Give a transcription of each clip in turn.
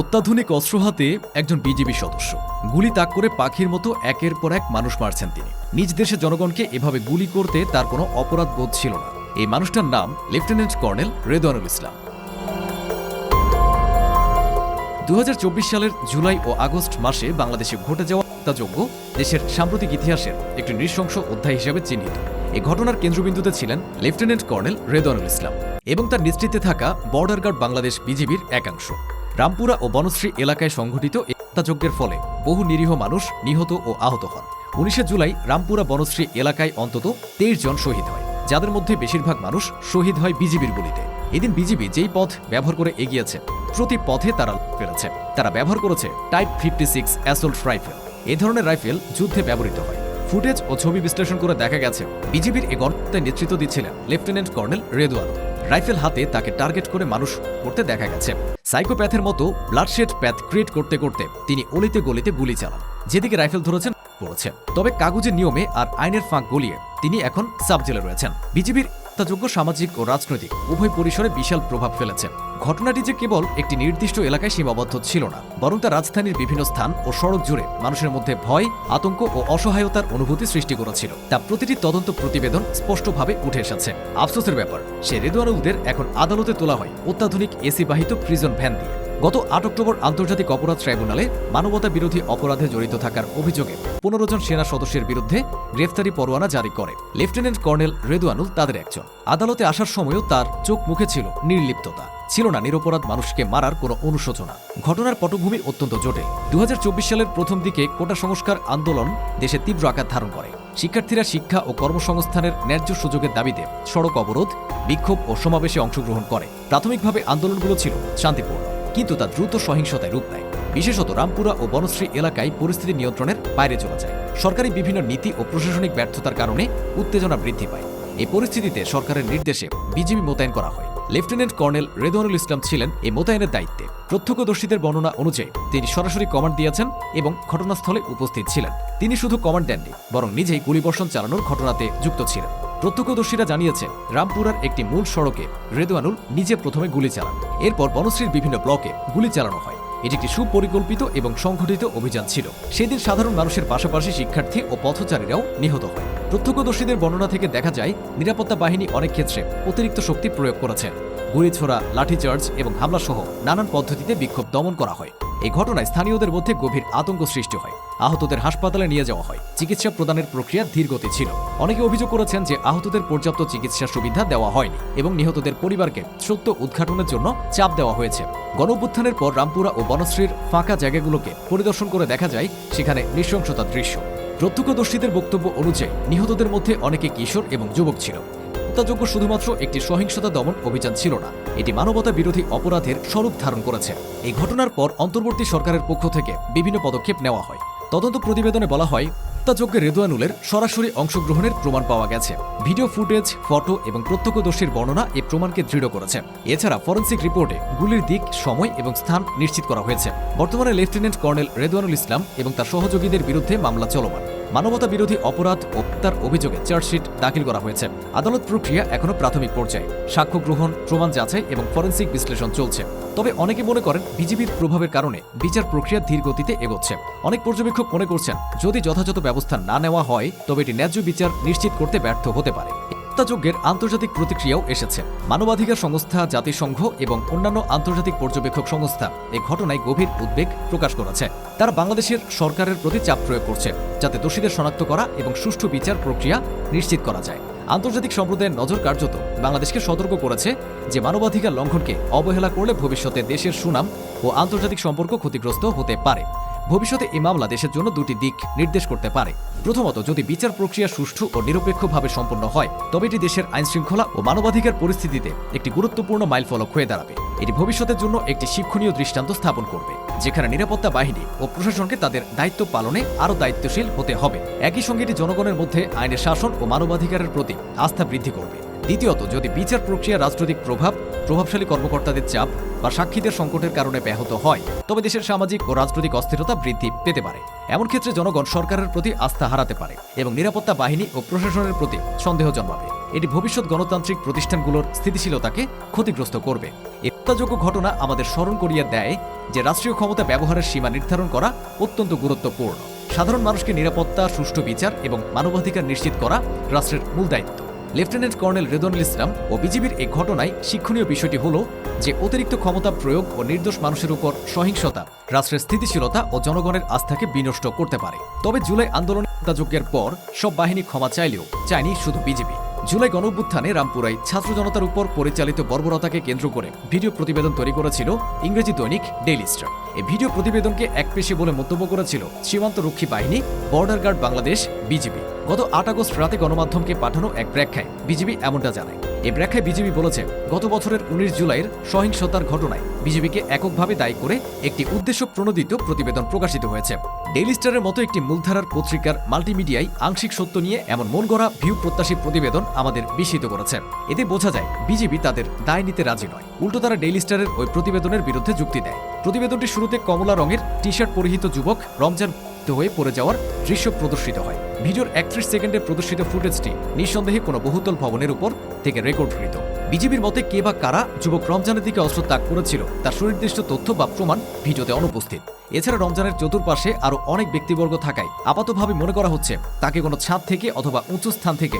অত্যাধুনিক অস্ত্র হাতে একজন বিজেপি সদস্য। গুলি তাক করে পাখির মতো একের পর এক মানুষ মারছেন তিনি। নিজ দেশের জনগণকে এভাবে গুলি করতে তার কোনো অপরাধ বোধ ছিল না। এই মানুষটার নাম লেফটেন্যান্ট কর্নেল রেদওয়ানুল ইসলাম। দু সালের জুলাই ও আগস্ট মাসে বাংলাদেশে ঘটে যাওয়া হত্যাযজ্ঞ দেশের সাম্প্রতিক ইতিহাসের একটি নৃশংস অধ্যায় হিসেবে চিহ্নিত। এই ঘটনার কেন্দ্রবিন্দুতে ছিলেন লেফটেন্যান্ট কর্নেল রেদওয়ানুল ইসলাম এবং তার নেতৃত্বে থাকা বর্ডার গার্ড বাংলাদেশ বিজিবির একাংশ। রামপুরা ও বনশ্রী এলাকায় সংঘটিত হত্যাযজ্ঞের ফলে বহু নিরীহ মানুষ নিহত ও আহত হন। উনিশে জুলাই রামপুরা বনশ্রী এলাকায় অন্তত তেইশ জন শহীদ হয়, যাদের মধ্যে বেশিরভাগ মানুষ শহীদ হয় বিজিবির গুলিতে। এদিন বিজিবি যেই পথ ব্যবহার করে এগিয়েছে, প্রতি পথে তারা ফেলেছে। তারা ব্যবহার করেছে type fifty six assault rifle. এ ধরনের রাইফেল যুদ্ধে ব্যবহৃত হয়। ফুটেজ ও ছবি বিশ্লেষণ করে দেখা গেছে, বিজিবির এ গণহত্যায় নেতৃত্ব দিচ্ছিলেন লেফটেন্যান্ট কর্নেল রেদওয়ান। রাইফেল হাতে তাকে টার্গেট করে মানুষ করতে দেখা গেছে। সাইকোপ্যাথের মতো ব্লাডশেড প্যাথ ক্রিয়েট করতে করতে তিনি অলিতে গলিতে গুলি চালান, যেদিকে রাইফেল ধরেছেন, পড়েছে। তবে কাগজের নিয়মে আর আইনের ফাঁক গলিয়ে তিনি এখন সাব জেলে রয়েছেন। বিজিবির হত্যাযোগ্য সামাজিক ও রাজনৈতিক, উভয় পরিসরে বিশাল প্রভাব ফেলেছে। ঘটনাটি যে কেবল একটি নির্দিষ্ট এলাকায় সীমাবদ্ধ ছিল না, বরং তা রাজধানীর বিভিন্ন স্থান ও সড়ক জুড়ে মানুষের মধ্যে ভয়, আতঙ্ক ও অসহায়তার অনুভূতি সৃষ্টি করেছিল। তা প্রতিটি তদন্ত প্রতিবেদন স্পষ্টভাবে উঠে এসেছে। আফসোসের ব্যাপার, সে রেদওয়ানুলদের এখন আদালতে তোলা হয় অত্যাধুনিক এসি বাহিত প্রিজন ভ্যান দিয়ে। গত আট অক্টোবর আন্তর্জাতিক অপরাধ ট্রাইব্যুনালে মানবতা বিরোধী অপরাধে জড়িত থাকার অভিযোগে পনেরো জন সেনা সদস্যের বিরুদ্ধে গ্রেফতারি পরোয়ানা জারি করে। লেফটেন্যান্ট কর্নেল রেদুয়ানুল তাদের একজন। আদালতে আসার সময়ও তার চোখ মুখে ছিল নির্লিপ্ততা। ছিল না নিরপরাধ মানুষকে মারার কোনো অনুশোচনা। ঘটনার পটভূমি অত্যন্ত জটিল। দু হাজার চব্বিশ সালের প্রথম দিকে কোটা সংস্কার আন্দোলন দেশে তীব্র আকার ধারণ করে। শিক্ষার্থীরা শিক্ষা ও কর্মসংস্থানের ন্যায্য সুযোগের দাবিতে সড়ক অবরোধ, বিক্ষোভ ও সমাবেশে অংশগ্রহণ করে। প্রাথমিকভাবে আন্দোলনগুলো ছিল শান্তিপূর্ণ। কিন্তু তা দ্রুত সহিংসতায় রূপ নেয়। বিশেষত রামপুরা ও বনশ্রী এলাকায় পরিস্থিতি নিয়ন্ত্রণের বাইরে চলে যায়। সরকারি বিভিন্ন নীতি ও প্রশাসনিক ব্যর্থতার কারণে উত্তেজনা বৃদ্ধি পায়। এই পরিস্থিতিতে সরকারের নির্দেশে বিজিবি মোতায়েন করা হয়। লেফটেন্যান্ট কর্নেল রেদওয়ানুল ইসলাম ছিলেন এই মোতায়েনের দায়িত্বে। প্রত্যক্ষদর্শীদের বর্ণনা অনুযায়ী, তিনি সরাসরি কমান্ড দিয়েছেন এবং ঘটনাস্থলে উপস্থিত ছিলেন। তিনি শুধু কমান্ড দেননি, বরং নিজেই গুলিবর্ষণ চালানোর ঘটনাতে যুক্ত ছিলেন। প্রত্যক্ষদর্শীরা জানিয়েছে, রামপুরার একটি মূল সড়কে রেদওয়ানুল নিজে প্রথমে গুলি চালান। এরপর বনশ্রীর বিভিন্ন ব্লকে গুলি চালানো হয়। এটি একটি সুপরিকল্পিত এবং সংঘটিত অভিযান ছিল। সেদিন সাধারণ মানুষের পাশাপাশি শিক্ষার্থী ও পথচারীরাও নিহত হয়। প্রত্যক্ষদর্শীদের বর্ণনা থেকে দেখা যায়, নিরাপত্তা বাহিনী অনেক ক্ষেত্রে অতিরিক্ত শক্তি প্রয়োগ করেছে। গুলি ছোড়া লাঠিচার্জ এবং হামলা সহ নানান পদ্ধতিতে বিক্ষোভ দমন করা হয়। এই ঘটনায় স্থানীয়দের মধ্যে গভীর আতঙ্ক সৃষ্টি হয়। আহতদের হাসপাতালে নিয়ে যাওয়া হয়। চিকিৎসা প্রদানের প্রক্রিয়া ধীরগতি ছিল। অনেকে অভিযোগ করেছেন যে আহতদের পর্যাপ্ত চিকিৎসা সুবিধা দেওয়া হয়নি এবং নিহতদের পরিবারকে সত্য উদ্ঘাটনের জন্য চাপ দেওয়া হয়েছে। গণঅভ্যুত্থানের পর রামপুরা ও বনশ্রীর ফাঁকা জায়গাগুলোকে পরিদর্শন করে দেখা যায়, সেখানে নৃশংসতার দৃশ্য। প্রত্যক্ষদর্শীদের বক্তব্য অনুযায়ী, নিহতদের মধ্যে অনেকে কিশোর এবং যুবক ছিল। হত্যাযোগ্য শুধুমাত্র একটি সহিংসতা দমন অভিযান ছিল না, এটি মানবতা বিরোধী অপরাধের স্বরূপ ধারণ করেছে। এই ঘটনার পর অন্তর্বর্তী সরকারের পক্ষ থেকে বিভিন্ন পদক্ষেপ নেওয়া হয়। তদন্ত প্রতিবেদনে বলা হয়, হত্যাযজ্ঞে রেদুয়ানুলের সরাসরি অংশগ্রহণের প্রমাণ পাওয়া গেছে। ভিডিও ফুটেজ, ফটো এবং প্রত্যক্ষদর্শীর বর্ণনা এই প্রমাণকে দৃঢ় করেছে। এছাড়া ফরেন্সিক রিপোর্টে গুলির দিক, সময় এবং স্থান নিশ্চিত করা হয়েছে। বর্তমানে লেফটেন্যান্ট কর্নেল রেদওয়ানুল ইসলাম এবং তার সহযোগীদের বিরুদ্ধে মামলা চলমান। মানবতা বিরোধী অপরাধ ও হত্যার অভিযোগে চার্জশিট দাখিল করা হয়েছে। আদালত প্রক্রিয়া এখনও প্রাথমিক পর্যায়ে। সাক্ষ্য গ্রহণ, প্রমাণ যাচাই এবং ফরেন্সিক বিশ্লেষণ চলছে। তবে অনেকে মনে করেন বিজেপির প্রভাবের কারণে বিচার প্রক্রিয়া ধীর গতিতে এগোচ্ছে। অনেক পর্যবেক্ষক মনে করছেন, যদি যথাযথ ব্যবস্থা না নেওয়া হয়, তবে এটি ন্যায্য বিচার নিশ্চিত করতে ব্যর্থ হতে পারে। হত্যাযজ্ঞের আন্তর্জাতিক প্রতিক্রিয়াও এসেছে। মানবাধিকার সংস্থা, জাতিসংঘ এবং অন্যান্য আন্তর্জাতিক পর্যবেক্ষক সংস্থা এই ঘটনায় গভীর উদ্বেগ প্রকাশ করেছে। তারা বাংলাদেশের সরকারের প্রতি চাপ প্রয়োগ করছে, যাতে দোষীদের শনাক্ত করা এবং সুষ্ঠু বিচার প্রক্রিয়া নিশ্চিত করা যায়। আন্তর্জাতিক সম্প্রদায়ের নজর কার্যত বাংলাদেশকে সতর্ক করেছে যে মানবাধিকার লঙ্ঘনকে অবহেলা করলে ভবিষ্যতে দেশের সুনাম ও আন্তর্জাতিক সম্পর্ক ক্ষতিগ্রস্ত হতে পারে। ভবিষ্যতে এই মামলা দেশের জন্য দুটি দিক নির্দেশ করতে পারে। প্রথমত, যদি বিচার প্রক্রিয়া সুষ্ঠু ও নিরপেক্ষভাবে সম্পন্ন হয়, তবে এটি দেশের আইনশৃঙ্খলা ও মানবাধিকার পরিস্থিতিতে একটি গুরুত্বপূর্ণ মাইলফলক হয়ে দাঁড়াবে। এটি ভবিষ্যতের জন্য একটি শিক্ষণীয় দৃষ্টান্ত স্থাপন করবে, যেখানে নিরাপত্তা বাহিনী ও প্রশাসনকে তাদের দায়িত্ব পালনে আরও দায়িত্বশীল হতে হবে। একই সঙ্গে এটি জনগণের মধ্যে আইনের শাসন ও মানবাধিকারের প্রতি আস্থা বৃদ্ধি করবে। দ্বিতীয়ত, যদি বিচার প্রক্রিয়া রাজনৈতিক প্রভাব, প্রভাবশালী কর্মকর্তাদের চাপ বা সাক্ষীদের সংকটের কারণে ব্যাহত হয়, তবে দেশের সামাজিক ও রাজনৈতিক অস্থিরতা বৃদ্ধি পেতে পারে। এমন ক্ষেত্রে জনগণ সরকারের প্রতি আস্থা হারাতে পারে এবং নিরাপত্তা বাহিনী ও প্রশাসনের প্রতি সন্দেহ জন্মাবে। এটি ভবিষ্যৎ গণতান্ত্রিক প্রতিষ্ঠানগুলোর স্থিতিশীলতাকে ক্ষতিগ্রস্ত করবে। হত্যাযোগ্য ঘটনা আমাদের স্মরণ করিয়ে দেয় যে রাষ্ট্রীয় ক্ষমতা ব্যবহারের সীমা নির্ধারণ করা অত্যন্ত গুরুত্বপূর্ণ। সাধারণ মানুষকে নিরাপত্তা, সুষ্ঠু বিচার এবং মানবাধিকার নিশ্চিত করা রাষ্ট্রের মূল দায়িত্ব। লেফটেন্যান্ট কর্নেল রেদনুল ইসলাম ও বিজিবির এই ঘটনায় শিক্ষণীয় বিষয়টি হল যে অতিরিক্ত ক্ষমতা প্রয়োগ ও নির্দোষ মানুষের উপর সহিংসতা রাষ্ট্রের স্থিতিশীলতা ও জনগণের আস্থাকে বিনষ্ট করতে পারে। তবে জুলাই আন্দোলন হত্যাযজ্ঞের পর সব বাহিনী ক্ষমা চাইলেও চায়নি শুধু বিজিবি। জুলাই গণঅভ্যুত্থানে রামপুরায় ছাত্র জনতার উপর পরিচালিত বর্বরতাকে কেন্দ্র করে ভিডিও প্রতিবেদন তৈরি করেছিল ইংরেজি দৈনিক ডেইলি স্টার। এই ভিডিও প্রতিবেদনকে এক পেশে বলে মন্তব্য করেছিল সীমান্ত রক্ষী বাহিনী, বর্ডার গার্ড বাংলাদেশ, বিজিবি। গত আট আগস্ট রাতে গণমাধ্যমকে পাঠানো এক ব্যাখ্যায় বিজিবি এমনটা জানায়। এই ব্যাখ্যায় বিজিবি বলেছে, গত বছরের উনিশ জুলাইয়ের সহিংসতার ঘটনায় বিজিবিকে এককভাবে দায়ী করে একটি উদ্দেশ্য প্রণোদিত প্রতিবেদন প্রকাশিত হয়েছে। ডেইলি স্টারের মতো একটি মূলধারার পত্রিকার মাল্টিমিডিয়ায় আংশিক সত্য নিয়ে এমন মন গড়া ভিউ প্রত্যাশী প্রতিবেদন আমাদের বিস্মিত করেছে। এতে বোঝা যায়, বিজেপি তাদের দায় নিতে রাজি নয়। উল্টো তারা ডেইলি স্টারের ওই প্রতিবেদনের বিরুদ্ধে যুক্তি দেয়। প্রতিবেদনটি শুরুতে কমলা রঙের টি শার্ট পরিহিত যুবক রমজান হয়ে পড়ে যাওয়ার দৃশ্য প্রদর্শিত হয়। ভিডিওর একত্রিশ সেকেন্ডে প্রদর্শিত ফুটেজটি নিঃসন্দেহে কোনো বহুতল ভবনের উপর থেকে রেকর্ডকৃত। বিজেপির মতে কে বা কারা যুবক রমজানের দিকে অস্ত্র তাক করেছিল, তার সুনির্দিষ্ট তথ্য বা প্রমাণ ভিডিওতে অনুপস্থিত। এছাড়া রমজানের চতুর্পাশে আরও অনেক ব্যক্তিবর্গ থাকায় আপাতভাবে মনে করা হচ্ছে তাকে কোনো ছাদ থেকে অথবা উঁচু স্থান থেকে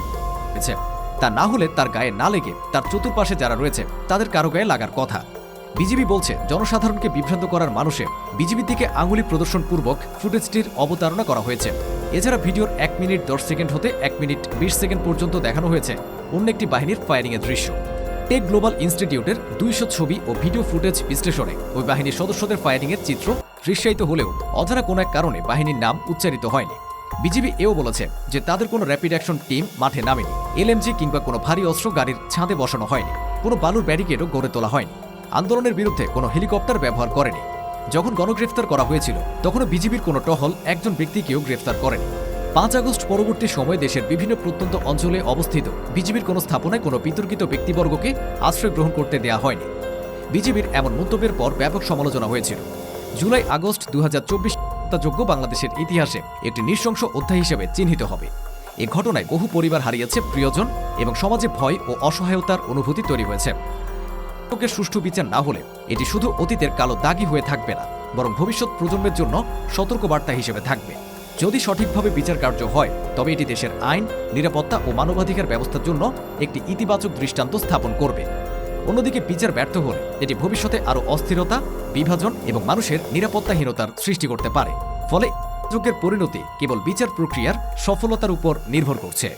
তা না হলে তার গায়ে না লেগে তার চতুর্পাশে যারা রয়েছে, তাদের কারও গায়ে লাগার কথা। বিজেপি বলছে, জনসাধারণকে বিভ্রান্ত করার মানুষে বিজেপির দিকে আঙুলি প্রদর্শন পূর্বক ফুটেজটির অবতারণা করা হয়েছে। এছাড়া ভিডিওর এক মিনিট দশ সেকেন্ড হতে এক মিনিট বিশ সেকেন্ড পর্যন্ত দেখানো হয়েছে। অন্য একটি বাহিনীর ফায়ারিংয়ের দৃশ্য। টেক গ্লোবাল ইনস্টিটিউটের দুইশো ছবি ও ভিডিও ফুটেজ বিশ্লেষণে ওই বাহিনীর সদস্যদের ফায়ারিংয়ের চিত্র দৃশ্যায়িত হলেও অজানা কোনো এক কারণে বাহিনীর নাম উচ্চারিত হয়নি। বিজিবি এও বলেছে যে তাদের কোনো র্যাপিড অ্যাকশন টিম মাঠে নামেনি। এলএমজি কিংবা কোনো ভারী অস্ত্র গাড়ির ছাঁদে বসানো হয়নি। কোনো বালুর ব্যারিকেডও গড়ে তোলা হয়নি। আন্দোলনের বিরুদ্ধে কোনো হেলিকপ্টার ব্যবহার করেনি। যখন গণগ্রেফতার করা হয়েছিল, তখনও বিজিবির কোনো টহল একজন ব্যক্তিকেও গ্রেফতার করেনি। পাঁচ আগস্ট পরবর্তী সময়ে দেশের বিভিন্ন প্রত্যন্ত অঞ্চলে অবস্থিত বিজিবির কোনো স্থাপনায় কোনো বিতর্কিত ব্যক্তিবর্গকে আশ্রয় গ্রহণ করতে দেয়া হয়নি। বিজিবির এমন মন্তব্যের পর ব্যাপক সমালোচনা হয়েছিল। জুলাই আগস্ট দু হত্যাযোগ্য বাংলাদেশের ইতিহাসে একটি নৃশংস অধ্যায় হিসেবে চিহ্নিত হবে। এ ঘটনায় বহু পরিবার হারিয়েছে প্রিয়জন এবং সমাজে ভয় ও অসহায়তার অনুভূতি তৈরি হয়েছে। লোকের সুষ্ঠু বিচার না হলে এটি শুধু অতীতের কালো দাগই হয়ে থাকবে না, বরং ভবিষ্যৎ প্রজন্মের জন্য সতর্কবার্তা হিসেবে থাকবে। যদি সঠিকভাবে বিচার কার্য হয়, তবে এটি দেশের আইন, নিরাপত্তা ও মানবাধিকার ব্যবস্থার জন্য একটি ইতিবাচক দৃষ্টান্ত স্থাপন করবে। অন্যদিকে বিচার ব্যর্থ হলে এটি ভবিষ্যতে আরও অস্থিরতা, বিভাজন এবং মানুষের নিরাপত্তাহীনতার সৃষ্টি করতে পারে। ফলে যুগের পরিণতি কেবল বিচার প্রক্রিয়ার সফলতার উপর নির্ভর করছে।